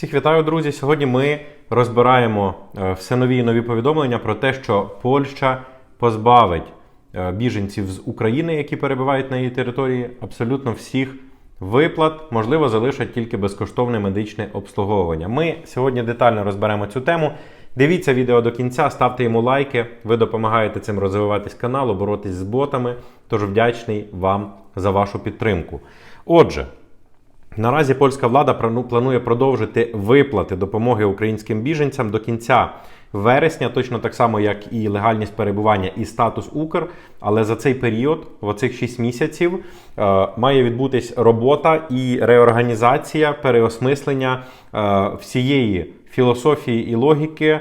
Всіх вітаю, друзі! Сьогодні ми розбираємо е, все нові і нові повідомлення про те, що Польща позбавить е, біженців з України, які перебувають на її території, абсолютно всіх виплат, можливо, залишать тільки безкоштовне медичне обслуговування. Ми сьогодні детально розберемо цю тему. Дивіться відео до кінця, ставте йому лайки. Ви допомагаєте цим розвиватись каналу, боротись з ботами. Тож вдячний вам за вашу підтримку. Отже. Наразі польська влада планує продовжити виплати допомоги українським біженцям до кінця вересня, точно так само, як і легальність перебування і статус Укр. Але за цей період, в оцих 6 місяців, е, має відбутись робота і реорганізація, переосмислення е, всієї філософії і логіки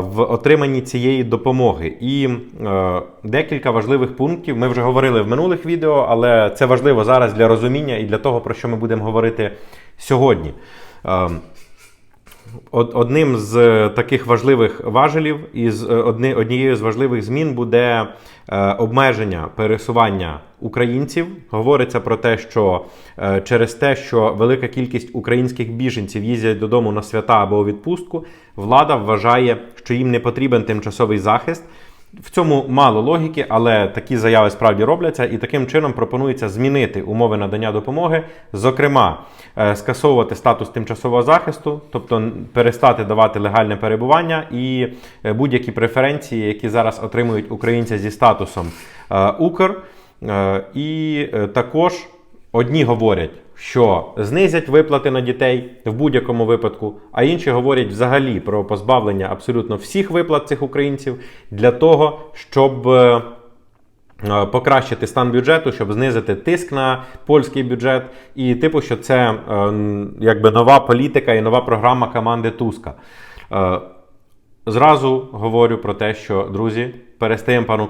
в отриманні цієї допомоги. І е, декілька важливих пунктів ми вже говорили в минулих відео, але це важливо зараз для розуміння і для того, про що ми будемо говорити сьогодні. Од- Одним з е, таких важливих важелів і з е, однією з важливих змін буде е, обмеження пересування українців. Говориться про те, що через те, що велика кількість українських біженців їздять додому на свята або у відпустку, влада вважає, що їм не потрібен тимчасовий захист. В цьому мало логіки, але такі заяви справді робляться, і таким чином пропонується змінити умови надання допомоги, зокрема, е, скасовувати статус тимчасового захисту, тобто перестати давати легальне перебування і е, будь-які преференції, які зараз отримують українці зі статусом е, Укр. І також одні говорять, що знизять виплати на дітей в будь-якому випадку, а інші говорять взагалі про позбавлення абсолютно всіх виплат цих українців для того, щоб. е, е, Покращити стан бюджету, щоб знизити тиск на польський бюджет, і типу, що це е, якби нова політика і нова програма команди Туска. Зразу говорю про те, що друзі, перестаємо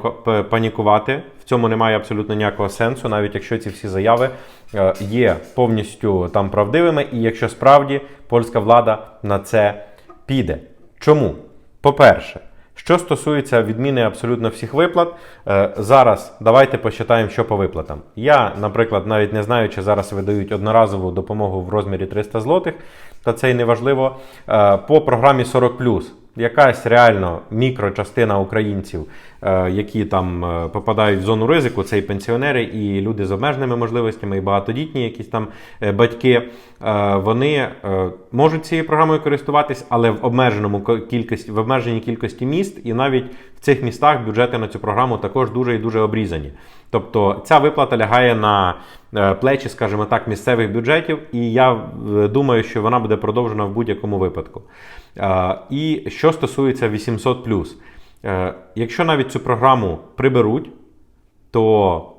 панікувати. В цьому немає абсолютно ніякого сенсу, навіть якщо ці всі заяви е, є повністю там правдивими, і якщо справді польська влада на це піде. Чому? По-перше, що стосується відміни абсолютно всіх виплат, е, зараз давайте посчитаємо, що по виплатам. Я, наприклад, навіть не знаю, чи зараз видають одноразову допомогу в розмірі 300 злотих, та це й неважливо. Е, По програмі 40+, якась реально мікрочастина українців, які там е, попадають в зону ризику, це і пенсіонери, і люди з обмеженими можливостями, і багатодітні якісь там е, батьки, е, вони е, можуть цією програмою користуватись, але в обмеженому кількості, в обмеженій кількості міст, і навіть в цих містах бюджети на цю програму також дуже і дуже обрізані. Тобто ця виплата лягає на е, плечі, скажімо так, місцевих бюджетів, і я е, думаю, що вона буде продовжена в будь-якому випадку. Е, І що стосується 800+, е, якщо навіть цю програму приберуть, то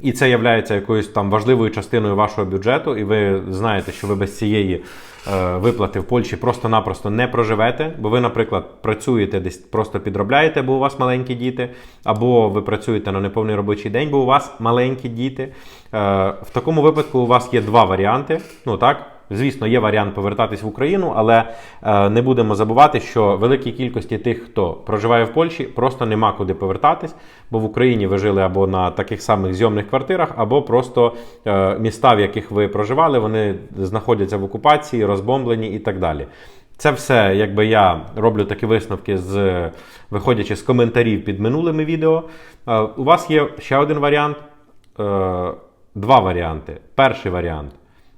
і це є якоюсь там важливою частиною вашого бюджету, і ви знаєте, що ви без цієї е, виплати в Польщі просто-напросто не проживете, бо ви, наприклад, працюєте десь просто підробляєте, бо у вас маленькі діти, або ви працюєте на неповний робочий день, бо у вас маленькі діти. Е, в такому випадку у вас є два варіанти. Ну так. Звісно, є варіант повертатись в Україну, але е, не будемо забувати, що великій кількості тих, хто проживає в Польщі, просто нема куди повертатись, бо в Україні ви жили або на таких самих зйомних квартирах, або просто е, міста, в яких ви проживали, вони знаходяться в окупації, розбомблені і так далі. Це все, якби я роблю такі висновки, з, виходячи з коментарів під минулими відео. Е, у вас є ще один варіант, е, два варіанти. Перший варіант.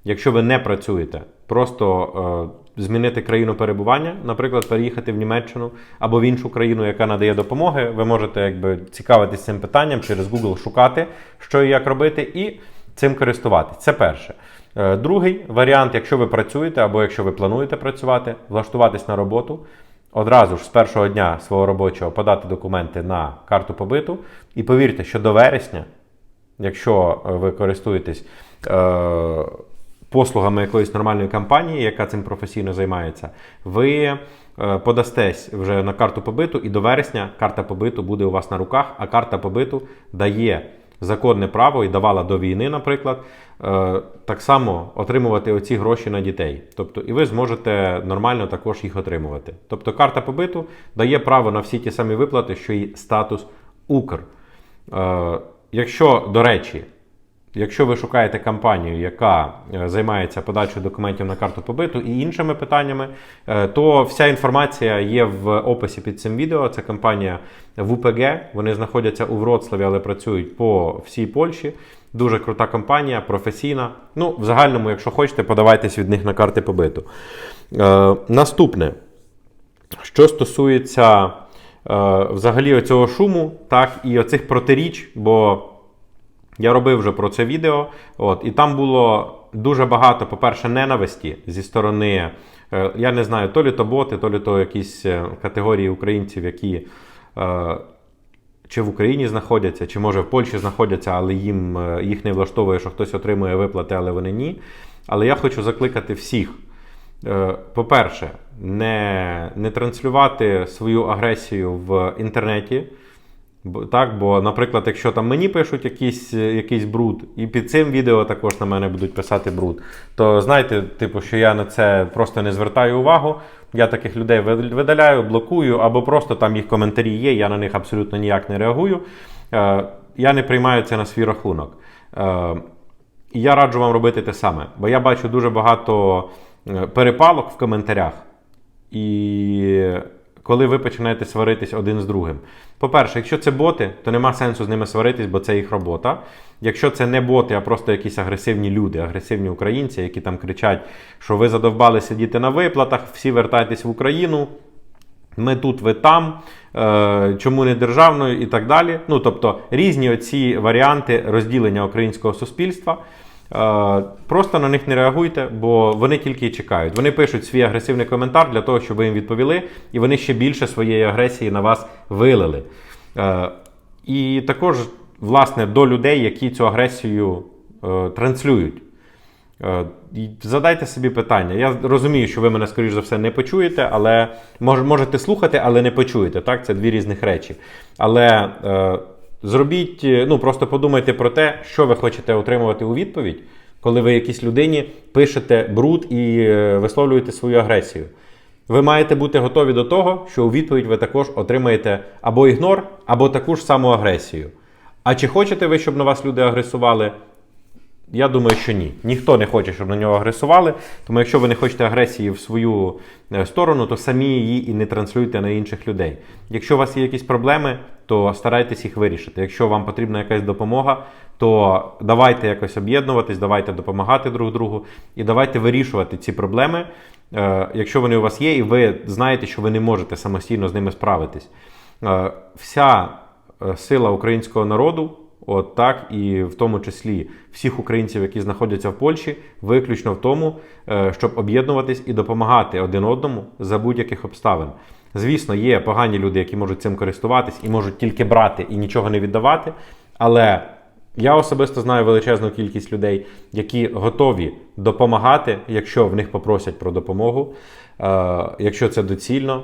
Якщо ви не працюєте, просто е, змінити країну перебування, наприклад, переїхати в Німеччину або в іншу країну, яка надає допомоги, ви можете якби цікавитись цим питанням через Google шукати, що і як робити, і цим користуватись. Це перше. Е, другий варіант, якщо ви працюєте або якщо ви плануєте працювати, влаштуватись на роботу. Одразу ж з першого дня свого робочого подати документи на карту побиту. І повірте, що до вересня якщо е, ви користуєтесь е, послугами якоїсь нормальної компанії, яка цим професійно займається, ви е, подастесь вже на карту побиту, і до вересня карта побиту буде у вас на руках, а карта побиту дає законне право і давала до війни, наприклад, е, так само отримувати оці гроші на дітей. Тобто, і ви зможете нормально також їх отримувати. Тобто, карта побиту дає право на всі ті самі виплати, що і статус Укр. Е, Якщо, до речі, Якщо ви шукаєте компанію, яка е, займається подачею документів на карту побиту і іншими питаннями, е, то вся інформація є в описі під цим відео. Це компанія ВПГ. Вони знаходяться у Вроцлаві, але працюють по всій Польщі. Дуже крута компанія, професійна. Ну, в загальному, якщо хочете, подавайтесь від них на карти побиту. Е, наступне, що стосується е, взагалі оцього шуму, так, і оцих протиріч, бо я робив вже про це відео, от, і там було дуже багато, по-перше, ненависті зі сторони, е, я не знаю, то лі то боти, то лі то якісь е, категорії українців, які е, чи в Україні знаходяться, чи може в Польщі знаходяться, але їм їх не влаштовує, що хтось отримує виплати, але вони ні. Але я хочу закликати всіх. По-перше, не, не транслювати свою агресію в інтернеті. Так, бо, наприклад, якщо там мені пишуть якийсь, е, якийсь бруд, і під цим відео також на мене будуть писати бруд, то знайте, типу, що я на це просто не звертаю увагу. Я таких людей видаляю, блокую, або просто там їх коментарі є, я на них абсолютно ніяк не реагую. Е, я не приймаю це на свій рахунок. Е, і я раджу вам робити те саме, бо я бачу дуже багато е, перепалок в коментарях. І коли ви починаєте сваритись один з другим. По-перше, якщо це боти, то нема сенсу з ними сваритись, бо це їх робота. Якщо це не боти, а просто якісь агресивні люди, агресивні українці, які там кричать, що ви задовбали сидіти на виплатах, всі вертайтесь в Україну. Ми тут, ви там, е, чому не державною і так далі. Ну, тобто різні оці варіанти розділення українського суспільства. Просто на них не реагуйте, бо вони тільки і чекають. Вони пишуть свій агресивний коментар для того, щоб ви їм відповіли, і вони ще більше своєї агресії на вас вилили. Е, І також, власне, до людей, які цю агресію е, транслюють. Е, Задайте собі питання. Я розумію, що ви мене, скоріш за все, не почуєте, але можете слухати, але не почуєте. Так? Це дві різних речі. Але зробіть, е, ну просто подумайте про те, що ви хочете отримувати у відповідь, коли ви якійсь людині пишете бруд і е, висловлюєте свою агресію. Ви маєте бути готові до того, що у відповідь ви також отримаєте або ігнор, або таку ж саму агресію. А чи хочете ви, щоб на вас люди агресували? Я думаю, що ні. Ніхто не хоче, щоб на нього агресували. Тому якщо ви не хочете агресії в свою е, сторону, то самі її і не транслюйте на інших людей. Якщо у вас є якісь проблеми, то старайтесь їх вирішити. Якщо вам потрібна якась допомога, то давайте якось об'єднуватись, давайте допомагати друг другу і давайте вирішувати ці проблеми, е, якщо вони у вас є, і ви знаєте, що ви не можете самостійно з ними справитись. Е, Вся сила українського народу. От так, і в тому числі всіх українців, які знаходяться в Польщі, виключно в тому, е, щоб об'єднуватись і допомагати один одному за будь-яких обставин. Звісно, є погані люди, які можуть цим користуватись і можуть тільки брати і нічого не віддавати. Але я особисто знаю величезну кількість людей, які готові допомагати, якщо в них попросять про допомогу, е, якщо це доцільно.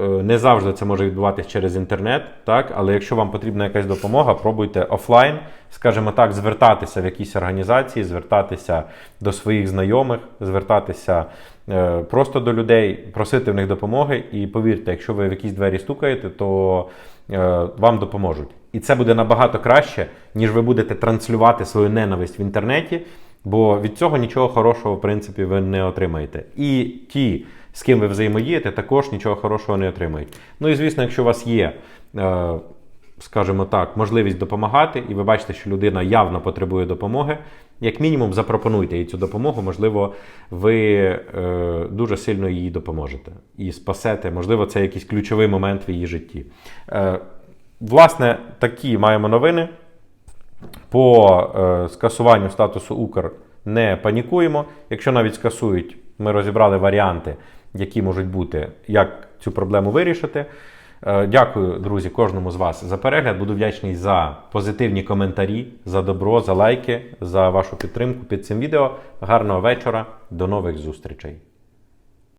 Е, Не завжди це може відбуватись через інтернет, так? але якщо вам потрібна якась допомога, пробуйте офлайн, скажімо так, звертатися в якісь організації, звертатися до своїх знайомих, звертатися е, просто до людей, просити в них допомоги. І повірте, якщо ви в якісь двері стукаєте, то е, вам допоможуть. І це буде набагато краще, ніж ви будете транслювати свою ненависть в інтернеті, бо від цього нічого хорошого, в принципі, ви не отримаєте. І ті, з ким ви взаємодієте, також нічого хорошого не отримають. Ну і звісно, якщо у вас є, е, скажімо так, можливість допомагати, і ви бачите, що людина явно потребує допомоги, як мінімум запропонуйте їй цю допомогу. Можливо, ви е, дуже сильно їй допоможете і спасете. Можливо, це якийсь ключовий момент в її житті. Е, власне, такі маємо новини. По е, скасуванню статусу Укр не панікуємо. Якщо навіть скасують, ми розібрали варіанти, які можуть бути, як цю проблему вирішити. Е, дякую, друзі, кожному з вас за перегляд. Буду вдячний за позитивні коментарі, за добро, за лайки, за вашу підтримку під цим відео. Гарного вечора, до нових зустрічей!